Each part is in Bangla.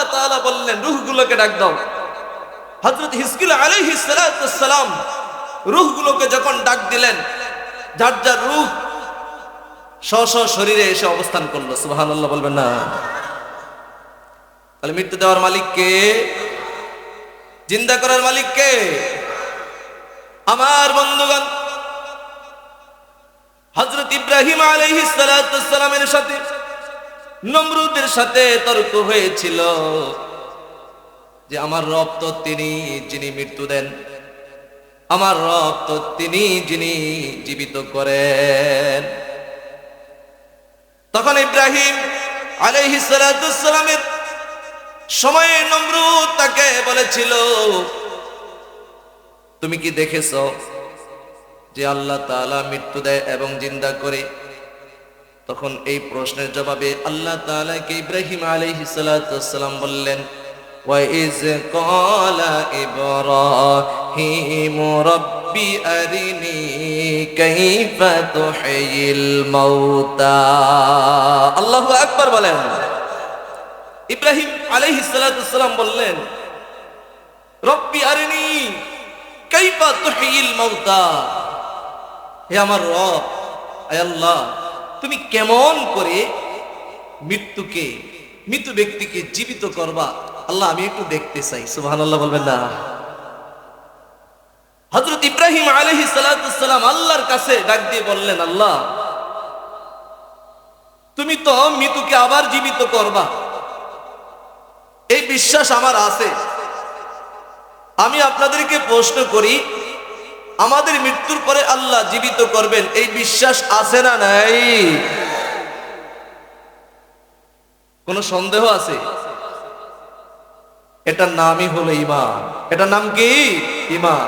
আল্লাহ তাআলা বললেন, রুহগুলোকে ডাক দাও। হযরত হিজকিল আলাইহিস সালাম রুহগুলোকে যখন ডাক দিলেন, যার যার রুহ স্ব স্ব শরীরে এসে অবস্থান করল। সুবহানাল্লাহ বলবেন না। তাহলে মৃত্যু দেওয়ার মালিক কে? জিন্দা করার মালিক কে? আমার বন্ধুগণ হজরত ইব্রাহিম আলাইহিস সালামের সাথে নমরুদের সাথে তর্ক হয়েছিল যে আমার রব তো তিনি, যিনি মৃত্যু দেন। আমার রব তো তিনি, যিনি জীবিত করেন। তখন ইব্রাহিম আলাইহিস সালামের সময়ে নমরুদ তাকে বলেছিল, তুমি কি দেখেছ যে আল্লাহ তাআলা মৃত্যু দেয় এবং জিন্দা করে তখন এই প্রশ্নের জবাবে আল্লাহ তাআলাকে ইব্রাহিম আলাইহিস সালাম বললেন وَإِذْ قَالَ إِبْرَاهِيمُ رَبِّ أَرِنِي كَيْفَ تُحْيِي الْمَوْتَى আল্লাহু আকবার বলেন ইব্রাহিম আলাইহিস সালাম বললেন রব্বি আরিনি কাইফা তুহিল মাউতা হে আমার রব আয় আল্লাহ তুমি কেমন করে মৃত্যুকে মৃত ব্যক্তিকে জীবিত করবা, আল্লাহ আমি একটু দেখতে চাই, সুবহানাল্লাহ বলবেন না। হযরত ইব্রাহিম আলাইহিস সালাম আল্লাহর কাছে ডাক দিয়ে বললেন, আল্লাহ, তুমি তো মৃত্যুকে আবার জীবিত করবা। এই বিশ্বাস আমার আছে। আমি আপনাদেরকে প্রশ্ন করি আমাদের মৃত্যুর পরে আল্লাহ জীবিত করবেন, এই বিশ্বাস আছে না নাই? কোন সন্দেহ আছে? এটার নামই হলো ইমান এটার নাম কি? ইমান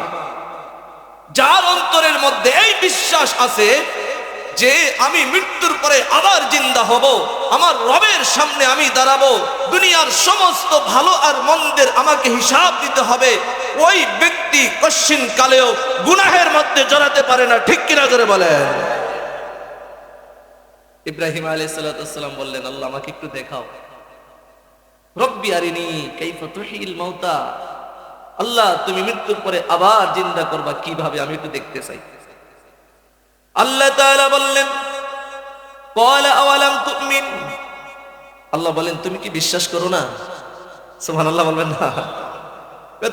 যার অন্তরের মধ্যে এই বিশ্বাস আছে যে আমি মৃত্যুর পরে আবার জিন্দা হব, আমার রবের সামনে আমি দাঁড়াবো দুনিয়ার সমস্ত ভালো আর মন্দের আমাকে হিসাব দিতে হবে ওই ব্যক্তি কশ্চিন কালেও গুনাহের মধ্যে জড়াতে পারে না ঠিক কিনা করে বলেন ইব্রাহিম আলাইসালাম বললেন আল্লাহ আমাকে একটু দেখাও রব্বি আরিনি কাইফা তুহিল মাউতা আল্লাহ তুমি মৃত্যুর পরে আবার জিন্দা করবা কিভাবে আমি একটু দেখতে চাই আল্লাহ তাআলা বললেন قال اولم تؤمن আল্লাহ বলেন, তুমি কি বিশ্বাস করো না? সোহান আল্লাহ বলবেন, না।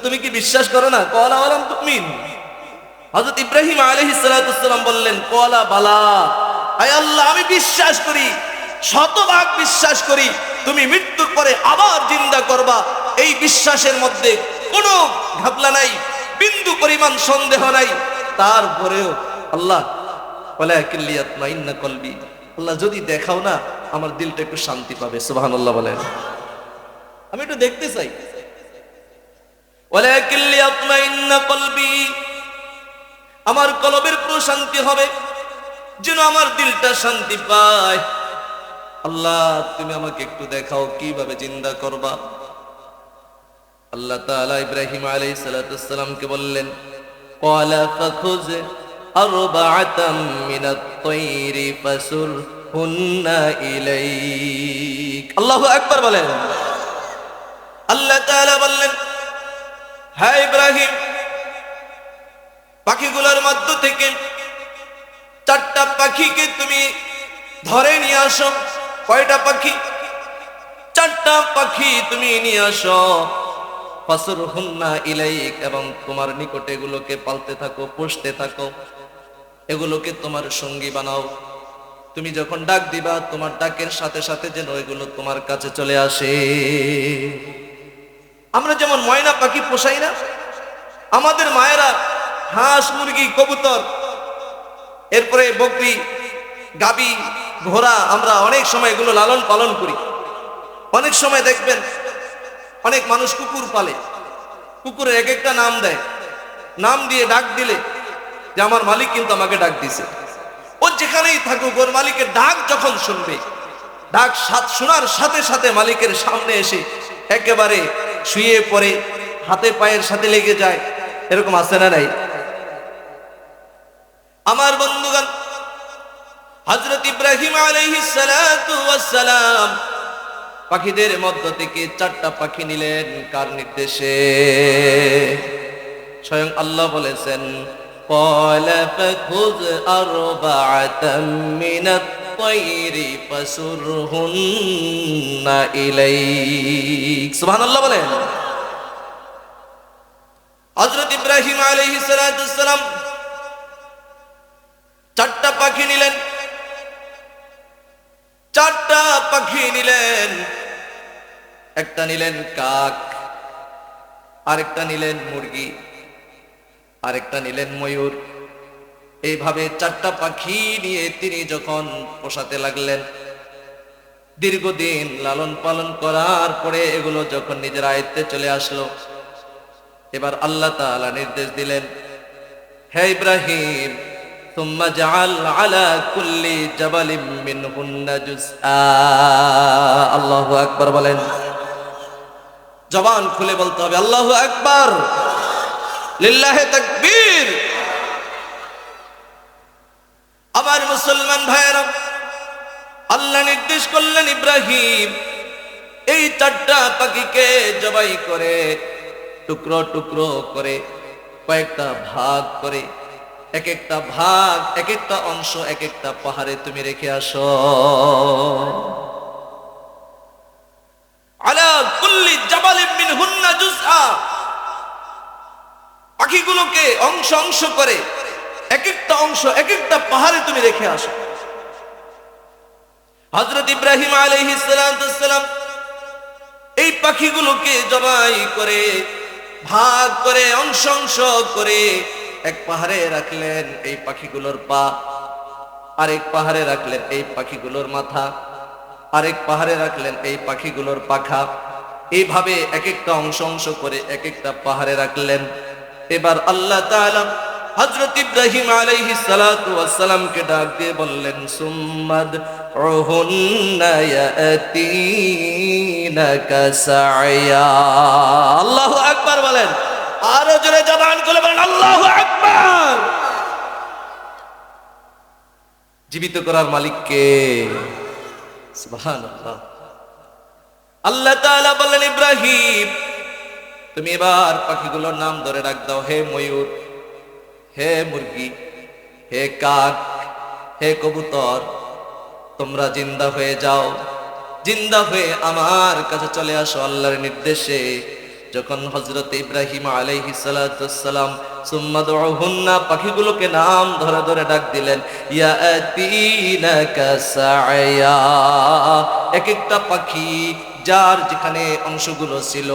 তুমি কি বিশ্বাস করো না? কলা আলাম তুমি হজরত ইব্রাহিম আলহ বললেন, কলা বালা। আয় আল্লাহ, আমি বিশ্বাস করি, শতভাগ বিশ্বাস করি, তুমি মৃত্যুর পরে আবার জিন্দা করবা। এই বিশ্বাসের মধ্যে কোনো ঘাবলা নাই, বিন্দু পরিমাণ সন্দেহ নাই। তারপরেও আল্লাহ বলে কিল্লিয়াত মাইন্না কলবি। আল্লাহ যদি দেখাও না, আমার দিলটা একটু শান্তি পাবে সুবাহান আল্লাহ বলেন। আমি একটু দেখতে চাই। আমার কলবের প্রশান্তি হবে, যেন আমার দিলটা শান্তি পায়। আল্লাহ, তুমি আমাকে একটু দেখাও, কীভাবে জিন্দা করবা? আল্লাহ ইব্রাহিম আলাইহিস সালামকে বললেন, ক্বালা ফাখুজ মিনাত তায়রি ফাসুরহুন্না ইলাইক। আল্লাহু আকবার বলেন। আল্লাহ তাআলা বললেন হ্যাঁ ইব্রাহিম, পাখিগুলোর মধ্য থেকে চারটা পাখিকে তুমি ধরে নিয়ে আসো। কয়টা পাখি? চারটা পাখি তুমি নিয়ে আসো। ফাসুর হুন্না ইলাইক এবং তোমার নিকটে এগুলোকে পালতে থাকো, পুষতে থাকো। এগুলোকে তোমার সঙ্গী বানাও। তুমি যখন ডাক দিবা, তোমার ডাকের সাথে সাথে যেন এগুলো তোমার কাছে চলে আসে। আমরা যেমন ময়না পাখি পোষাই না, আমাদের মায়েরা হাঁস, মুরগি, কবুতর, এরপরে বকরি, গাবি, ঘোড়া, আমরা অনেক সময় এগুলো লালন পালন করি। অনেক সময় দেখবেন অনেক মানুষ কুকুর পালে। কুকুরের এক একটা নাম দেয়। নাম দিয়ে ডাক দিলে যে আমার মালিক কিন্তু আমাকে ডাক দিছে ও যেখানেই থাকুক, ওর মালিকের ডাক যখন শুনবে, ডাক সাত শোনার সাথে সাথে মালিকের সামনে এসে একেবারে শুয়ে পড়ে, হাতে পায়ের সাথে লেগে যায়, এরকম আছে না নাই? আমার বন্ধুগণ হজরত ইব্রাহিম সালাম পাখিদের মধ্য থেকে চারটা পাখি নিলেন, কার নির্দেশে? স্বয়ং আল্লাহ বলেছেন قال فخذ أربعة من الطير فسرهن إليك سبحان الله বলেন হযরত ইব্রাহিম আলাইহিস সালাম চারটা পাখি নিলেন চারটা পাখি নিলেন একটা নিলেন কাক আরেকটা নিলেন মুরগি আরেকটা নিলেন ময়ূর এইভাবে চারটা পাখি নিয়ে তিনি যখন পোষাতে লাগলেন দীর্ঘদিন লালন পালন করার পরে এগুলো যখন নিজের আয়ত্তে চলে আসলো এবার আল্লাহ তাআলা নির্দেশ দিলেন হে ইব্রাহিম ثم جعل على كل جبل منهن جزءا আল্লাহু আকবার বলেন জবান খুলে বলতে হবে আল্লাহু আকবার লিল্লাহে তাকবীর। আবার মুসলমান ভাইয়েরা, আল্লাহ নির্দেশ করলেন ইব্রাহিম, এই চারটা পাখিকে জবাই করে, টুকরো টুকরো করে, কয়েকটা ভাগ করে এক একটা ভাগ এক একটা অংশ এক একটা পাহাড়ে তুমি রেখে আসো। আলা কুল্লি জাবালিন মিনহুন্না জুজআ। পাখিগুলোকে অংশ অংশ করে এক একটা অংশ, এক একটা পাহাড়ে তুমি রেখে আসো। হজরত ইব্রাহিম আলাইহিস সালাম, এই পাখিগুলোকে জবাই করে, ভাগ করে, অংশ অংশ করে এক পাহাড়ে রাখলেন এই পাখিগুলোর পা, আরেক পাহাড়ে রাখলেন এই পাখিগুলোর মাথা, আরেক পাহাড়ে রাখলেন এই পাখিগুলোর পাখা। এইভাবে এক একটা অংশ অংশ করে এক একটা পাহাড়ে রাখলেন। এবার আল্লাহ তাআলা ইব্রাহিম ওয়াস সালামকে ডাক দিয়ে বললেন, সুম্মাদ আল্লাহু আকবার বলেন। আরও জোরে জবান খুলে বলেন, আল্লাহু আকবার! জীবিত করার মালিককে আল্লাহ বললেন, ইব্রাহিম তুমি এবার পাখিগুলোর নাম ধরে রাখ দাও, হে ময়ূর, হে মুরগি, হে কাক, হে কবুতর, তোমরা জিন্দা হয়ে যাও, জিন্দা হয়ে আমার কাছে চলে আসো আল্লাহর নির্দেশে। যখন হজরত ইব্রাহিম আলাইহি সালাম সুম্মা দুহুন্না পাখিগুলোকে নাম ধরে ধরে ডাক দিলেন, ইয়া ইয়াতিনাকা সায়া এক একটা পাখি যার যেখানে অংশগুলো ছিল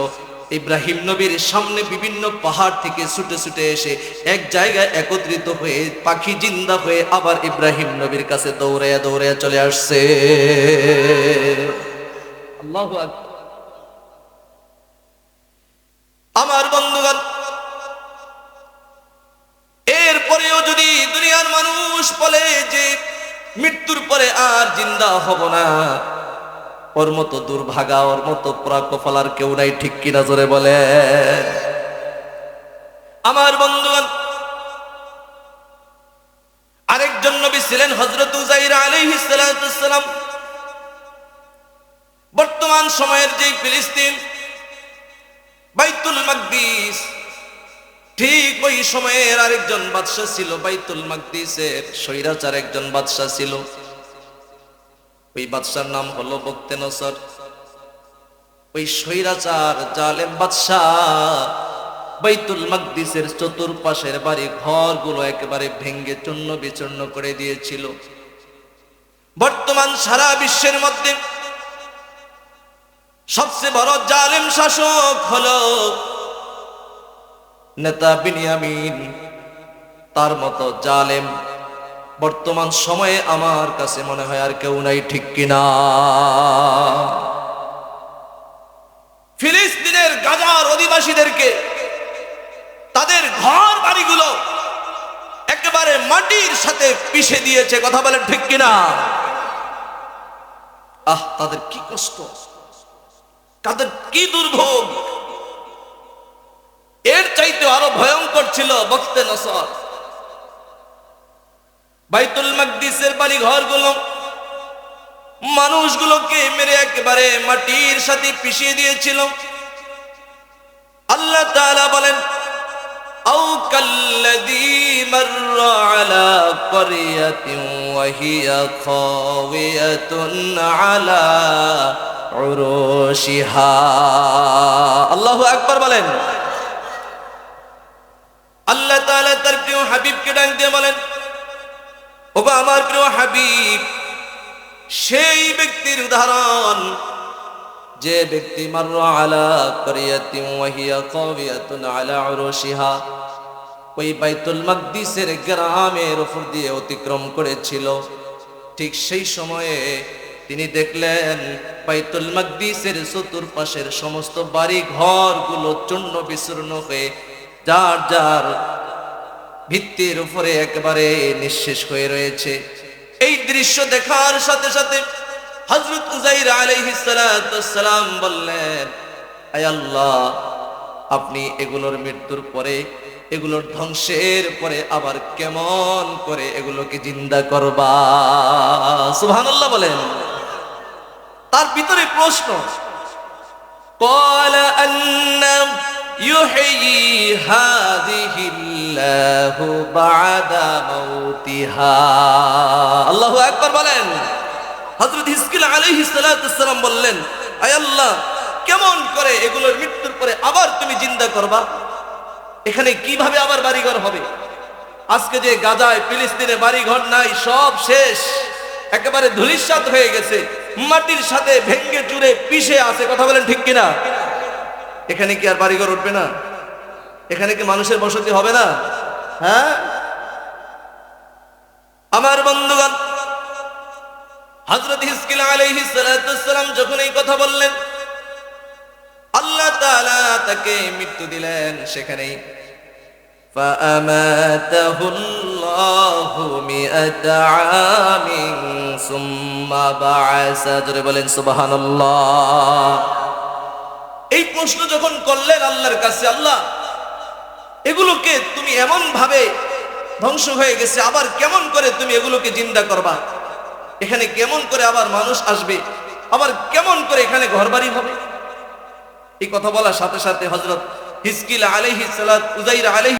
ইব্রাহিম নবীর সামনে বিভিন্ন পাহাড় থেকে ছুটে ছুটে এসে এক জায়গায় একত্রিত হয়ে পাখি জিন্দা হয়ে আবার ইব্রাহিম নবীর কাছে দৌড়ে দৌড়ে চলে আসছে। আমার বন্ধুগণ, এরপরেও যদি দুনিয়ার মানুষ বলে যে মৃত্যুর পরে আর জিন্দা হব না ওর মতো দুর্ভাগা, ওর মতো কপালার কেউ নাই, ঠিক কিনা জোরে বলে? আমার বন্ধুগণ, আরেকজন নবী ছিলেন হজরত বর্তমান সময়ের যে ফিলিস্তিন, বাইতুল মাকদিস, ঠিক ওই সময়ের আরেকজন বাদশাহ ছিল, বাইতুল মাকদিসের স্বৈরাচার একজন বাদশাহ ছিল। ওই বাদশার নাম হলো বক্তে নসর ওই স্বৈরাচার জালেম বাদশাহ বাইতুল মাকদিসের চতুর্পাশের বাড়ি ঘরগুলো একেবারে ভেঙ্গে চূর্ণ বিচূর্ণ করে দিয়েছিল। বর্তমান সারা বিশ্বের মধ্যে সবচেয়ে বড় জালেম শাসক হলো নেতা বিনিয়ামিন। তার মতো জালেম বর্তমান সময়ে আমার কাছে মনে হয় আর কেউ নাই, ঠিক কিনা? ফিলিস্তিনের গাজার অধিবাসীদেরকে, তাদের ঘর বাড়িগুলো একেবারে মাটির সাথে পিষে দিয়েছে, কথা বলেন ঠিক কিনা? আহ, তাদের কি কষ্ট? তাদের কি দুর্ভোগ? এর চাইতে আরও ভয়ঙ্কর ছিল বক্তে নসর। বাইতুল মাকদিসের বাড়ি ঘরগুলো মানুষগুলোকে মেরে একেবারে মাটির সাথে পিছিয়ে দিয়েছিল। আল্লাহ তাআলা বলেন, আও কাল্লাযী মাররা আলা ক্বরিয়াতিন ওয়া হিয়া খাওয়িয়াতুন আলা উরুশিহা। আল্লাহু আকবার বলেন। আল্লাহ তাআলা তার প্রিয় হাবিবকে ডাক দিয়ে বলেন ওগো আমার প্রিয় হাবিব, সেই ব্যক্তির উদাহরণ, যে ব্যক্তি মাররা আলা ওই বাইতুল মাকদিসের গ্রামের উপর দিয়ে অতিক্রম করেছিল। ঠিক সেই সময়ে তিনি দেখলেন, বাইতুল মাকদিসের চতুর্পাশের সমস্ত বাড়ি ঘরগুলো চূর্ণ বিচূর্ণ হয়ে, যার যার ভিত্তির উপরে একবারে নিঃশেষ হয়ে রয়েছে। এই দৃশ্য দেখার সাথে সাথে হজরত উজাইর আলহিসাম বললেন আল্লাহ, আপনি এগুলোর মৃত্যুর পরে, এগুলোর ধ্বংসের পরে আবার কেমন করে এগুলোকে জিন্দা করবা? সুবহানাল্লাহ বলেন। তার ভিতরে প্রশ্ন, কলা يحيي هذه الله بعد موتها الله أكبر বলেন হযরত হিজকিল আলাইহিস সালাম বললেন আয় আল্লাহ কেমন করে এগুলোর মৃত্যুর পরে আবার তুমি জিন্দা করবা এখানে কিভাবে আবার বাড়িঘর হবে আজকে যে গাজায় ফিলিস্তিনে বাড়িঘর নাই সব শেষ একেবারে ধুলিস্বাদ হয়ে গেছে মাটির সাথে ভেঙ্গে চুরে পিষে আছে কথা বলেন ঠিক কিনা এখানে কি আর বাড়িঘর উঠবে না এখানে কি মানুষের বসতি হবে না হ্যাঁ আমার বন্ধুগণ হজরত হিসকিল আলাইহিস সালাম যখন এই কথা বললেন আল্লাহ তাআলা তাকে মৃত্যু দিলেন সেখানেই فأماته الله مئة عام ثم بعث জোরে বলেন সুবহানাল্লাহ এই প্রশ্ন যখন করলেন আল্লাহর কাছে, আল্লাহ, এগুলোকে তুমি এমন ভাবে ধ্বংস হয়ে গেছে, আবার কেমন করে তুমি এগুলোকে জিন্দা করবা? এখানে কেমন করে আবার মানুষ আসবে? আবার কেমন করে এখানে ঘরবাড়ি হবে? এই কথা বলার সাথে সাথে হজরত হিসকিল আলহি সালাত উজাইর আলহি